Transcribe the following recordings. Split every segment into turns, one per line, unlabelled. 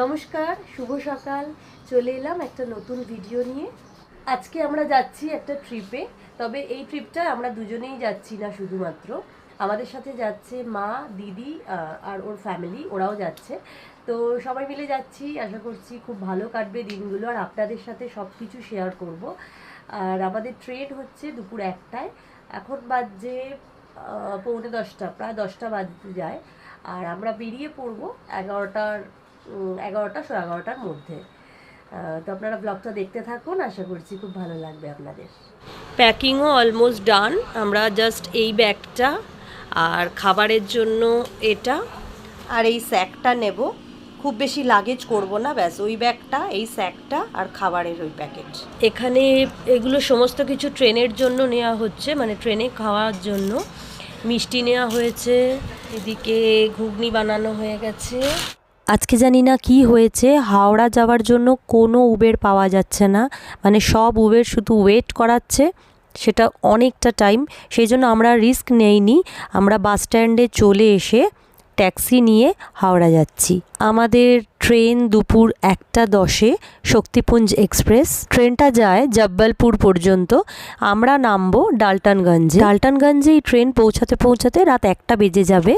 নমস্কার, শুভ সকাল। চলে এলাম একটা নতুন ভিডিও নিয়ে। আজকে আমরা যাচ্ছি একটা ট্রিপে তবে এই ট্রিপটা আমরা দুজনেই যাচ্ছি না শুধুমাত্র। আমাদের সাথে যাচ্ছে মা, দিদি আর ওর ফ্যামিলি ওরাও যাচ্ছে। তো সবাই মিলে যাচ্ছি, আশা করছি খুব ভালো কাটবে দিনগুলো, আর আপনাদের সাথে সব কিছু শেয়ার করব। আর আমাদের ট্রেন হচ্ছে দুপুর একটায়। এখন বাজে পৌনে দশটা, প্রায় দশটা বাজতে যায়। আর আমরা বেরিয়ে পড়ব এগারোটার এগারোটা, সোয়া এগারোটার মধ্যে। তো আপনারা ব্লগটা দেখতে থাকুন, আশা করছি খুব ভালো লাগবে আপনাদের। প্যাকিংও অলমোস্ট ডান আমরা জাস্ট এই ব্যাগটা আর খাবারের জন্য এটা আর এই স্যাকটা নেব। খুব বেশি লাগেজ করব না, ব্যাস ওই ব্যাগটা, এই স্যাকটা আর খাবারের ওই প্যাকেট এখানে এগুলো সমস্ত কিছু ট্রেনের জন্য নেওয়া হচ্ছে মানে ট্রেনে খাওয়ার জন্য। মিষ্টি নেওয়া হয়েছে, এদিকে ঘুগনি বানানো হয়ে গেছে। আজকে জানি না কি হয়েছে, হাওড়া যাওয়ার জন্য কোনো উবের পাওয়া যাচ্ছে না। মানে সব উবের শুধু ওয়েট করাচ্ছে, সেটা অনেকটা টাইম সেই জন্য আমরা রিস্ক নেইনি। আমরা বাস স্ট্যান্ডে চলে এসে ট্যাক্সি নিয়ে হাওড়া যাচ্ছি। আমাদের ট্রেন দুপুর একটা দশে শক্তিপুঞ্জ এক্সপ্রেস। ট্রেনটা যায় জব্বলপুর পর্যন্ত। আমরা নামবো ডালটানগঞ্জে। ডালটানগঞ্জে এই ট্রেন পৌঁছাতে পৌঁছাতে রাত একটা বেজে যাবে।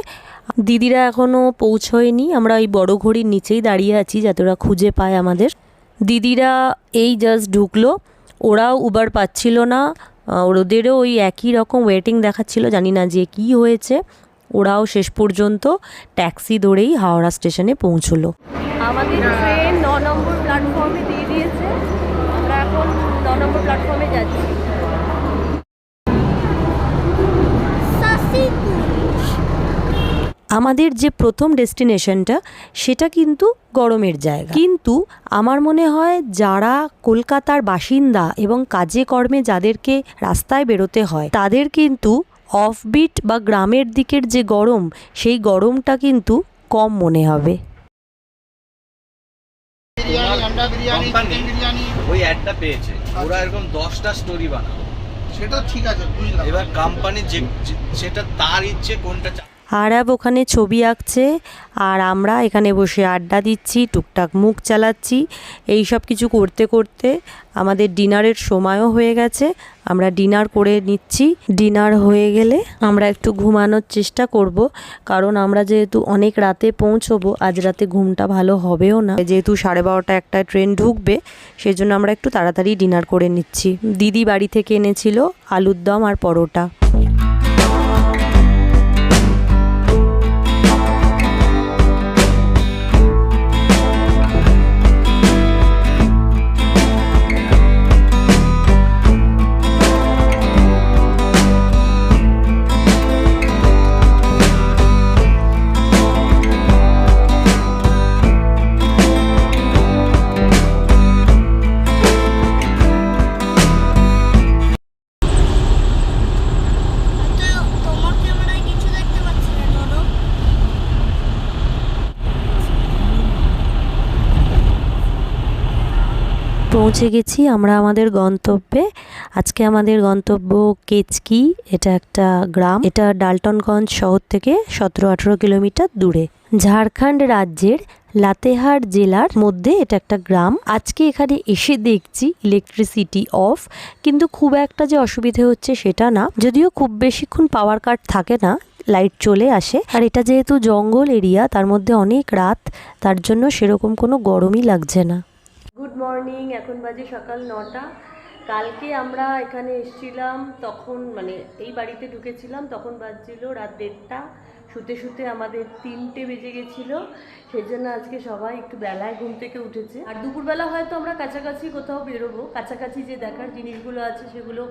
দিদিরা এখনও পৌঁছয়নি। আমরা ওই বড় ঘড়ির নিচেই দাঁড়িয়ে আছি যাতে ওরা খুঁজে পায় আমাদের। দিদিরা এই জাস্ট ঢুকলো। ওরাও উবার পাচ্ছিল না। ওদেরও ওই একই রকম ওয়েটিং দেখাচ্ছিল। জানি না যে কি হয়েছে। ওরাও শেষ পর্যন্ত ট্যাক্সি ধরেই হাওড়া স্টেশনে পৌঁছলো। আমাদের ট্রেন ন নম্বর প্ল্যাটফর্মে দিয়ে দিয়েছে। আমরা এখন ন নম্বর প্ল্যাটফর্মে যাচ্ছি। আমাদের যে প্রথম ডেস্টিনেশনটা সেটা কিন্তু গরমের জায়গা। কিন্তু আমার মনে হয় যারা কলকাতার বাসিন্দা এবং কাজে কর্মে যাদেরকে রাস্তায় বেরোতে হয় তাদের কিন্তু অফবিট বা গ্রামের দিকের যে গরম সেই গরমটা কিন্তু কম মনে হবে।
ওই অ্যাডটা পেয়েছে। ওরা এরকম দশটা স্টোরি বানাবে
সেটা ঠিক আছে বুঝলাম।
এবার কোম্পানি যে যে- সেটা তার ইচ্ছে কোনটা চা-
আরব ওখানে ছবি আঁকছে, আর আমরা এখানে বসে আড্ডা দিচ্ছি, টুকটাক মুখ চালাচ্ছি। এই সব কিছু করতে করতে আমাদের ডিনারের সময়ও হয়ে গেছে। আমরা ডিনার করে নিচ্ছি। ডিনার হয়ে গেলে আমরা একটু ঘুমানোর চেষ্টা করব, কারণ আমরা যেহেতু অনেক রাতে পৌঁছবো, আজ রাতে ঘুমটা ভালো হবেও না। যেহেতু সাড়ে বারোটা একটা ট্রেন ঢুকবে সেই জন্য আমরা একটু তাড়াতাড়ি ডিনার করে নিচ্ছি। দিদি বাড়ি থেকে এনেছিল আলুর দম আর পরোটা। পৌঁছে গেছি আমরা আমাদের গন্তব্যে। আজকে আমাদের গন্তব্য কেচকি, এটা একটা গ্রাম। এটা ডালটনগঞ্জ শহর থেকে সতেরো আঠেরো কিলোমিটার দূরে। ঝাড়খণ্ড রাজ্যের লাতেহার জেলার মধ্যে এটা একটা গ্রাম। আজকে এখানে এসে দেখছি ইলেকট্রিসিটি অফ কিন্তু খুব একটা যে অসুবিধে হচ্ছে সেটা না। যদিও খুব বেশিক্ষণ পাওয়ার কাট থাকে না লাইট চলে আসে। আর এটা যেহেতু জঙ্গল এরিয়া তার মধ্যে অনেক রাত, তার জন্য সেরকম কোনো গরমই লাগছে না। গুড মর্নিং এখন বাজে সকাল নটা। কালকে আমরা এখানে এসছিলাম, তখন মানে এই বাড়িতে ঢুকেছিলাম, তখন বাজছিল রাত দেড়টা। শুতে শুতে আমাদের তিনটে বেজে গেছিল, সেজন্য আজকে সবাই একটু বেলায় ঘুম থেকে উঠেছে। আর দুপুরবেলা হয়তো আমরা কাছাকাছি কোথাও বেরোবো, কাছাকাছি যে দেখার জিনিসগুলো আছে সেগুলো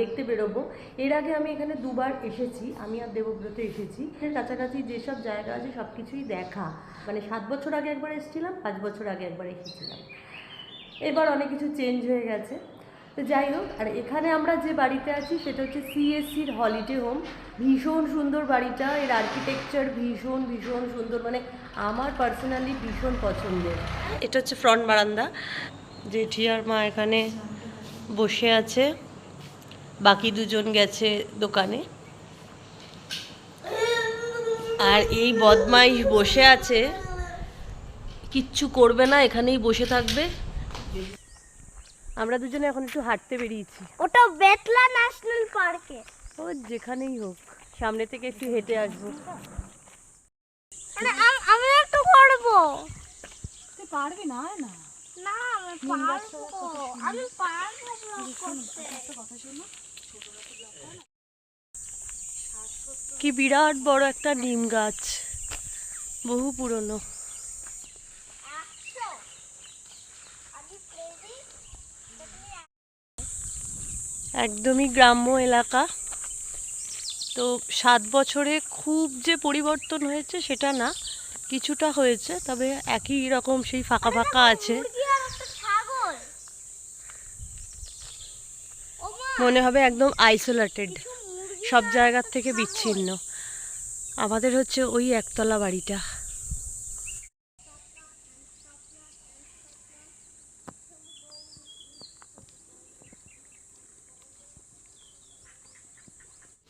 দেখতে বেরোবো। এর আগে আমি এখানে দুবার এসেছি, আমি আর দেবব্রত এসেছি। এর কাছাকাছি যেসব জায়গা আছে সব কিছুই দেখা। মানে সাত বছর আগে একবার এসেছিলাম, পাঁচ বছর আগে একবার এসেছিলাম। এবার অনেক কিছু চেঞ্জ হয়ে গেছে। তো যাই হোক, আর এখানে আমরা যে বাড়িতে আছি সেটা হচ্ছে সিএসসির হলিডে হোম ভীষণ সুন্দর বাড়িটা, এর আর্কিটেকচার ভীষণ ভীষণ সুন্দর। মানে আমার পার্সোনালি ভীষণ পছন্দের। এটা হচ্ছে ফ্রন্ট বারান্দা জেঠি আর মা এখানে বসে আছে। বাকি দুজন গেছে দোকানে। আর এই বদমাইশ বসে আছে। কিচ্ছু করবে না এখানেই বসে থাকবে। আমরা দুজনে এখন একটু হাঁটতে বেরিয়েছি।
ওটা বেতলা ন্যাশনাল পার্কে।
ও যেখানেই হোক সামনে থেকে একটু হেঁটে আসব।
মানে আম- আমি একটু করব।
তুই পারবি না না।
না আমি পারব। আমি পারব vlog করতে।
কি বিরাট বড় একটা নিম গাছ। বহু পুরনো। একদমই গ্রাম্য এলাকা। তো সাত বছরে খুব যে পরিবর্তন হয়েছে সেটা না, কিছুটা হয়েছে, তবে একই রকম সেই ফাঁকা ফাঁকা আছে। মনে হবে একদম আইসোলেটেড সব জায়গার থেকে বিচ্ছিন্ন। আমাদের হচ্ছে ওই একতলা বাড়িটা।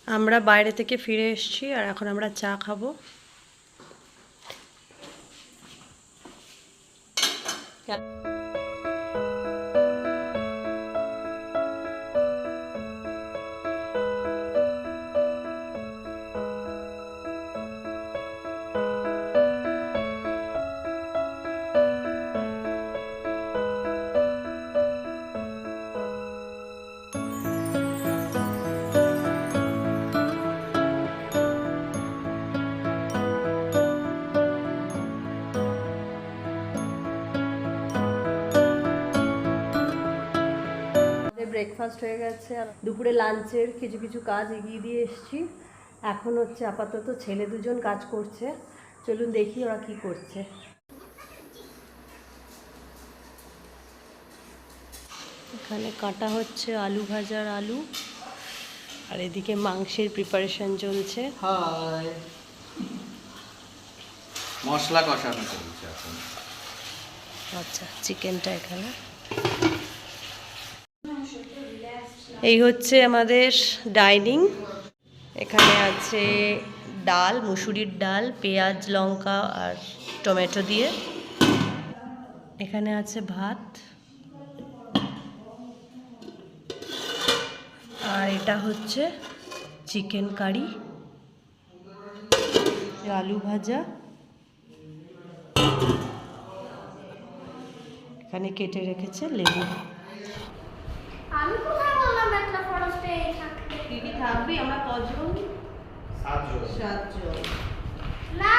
আমরা বাইরে থেকে ফিরে এসেছি আর এখন আমরা চা খাব। ব্রেকফাস্ট হয়ে গেছে আর দুপুরে লাঞ্চের কিছু কিছু কাজ এগিয়ে দিয়ে এসেছি। এখন হচ্ছে আপাতত ছেলে দুজন কাজ করছে। চলুন দেখি ওরা কি করছে। এখানে কাটা হচ্ছে আলু ভাজার আলু। আর এদিকে মাংসের প্রিপারেশন চলছে।
মশলা কষানো চলছে
আচ্ছা চিকেনটা এখানে। এই হচ্ছে আমাদের ডাইনিং। এখানে আছে ডাল, মুসুরির ডাল, পেঁয়াজ, লঙ্কা আর টমেটো দিয়ে। এখানে আছে ভাত। আর এটা হচ্ছে চিকেন কারি, আলু ভাজা। এখানে কেটে রেখেছে লেবু।
আমি কোথায় বললাম একটা ফরেস্টে থাকতে
দিদি থাকবি? আমরা কজন? সাতজন।
না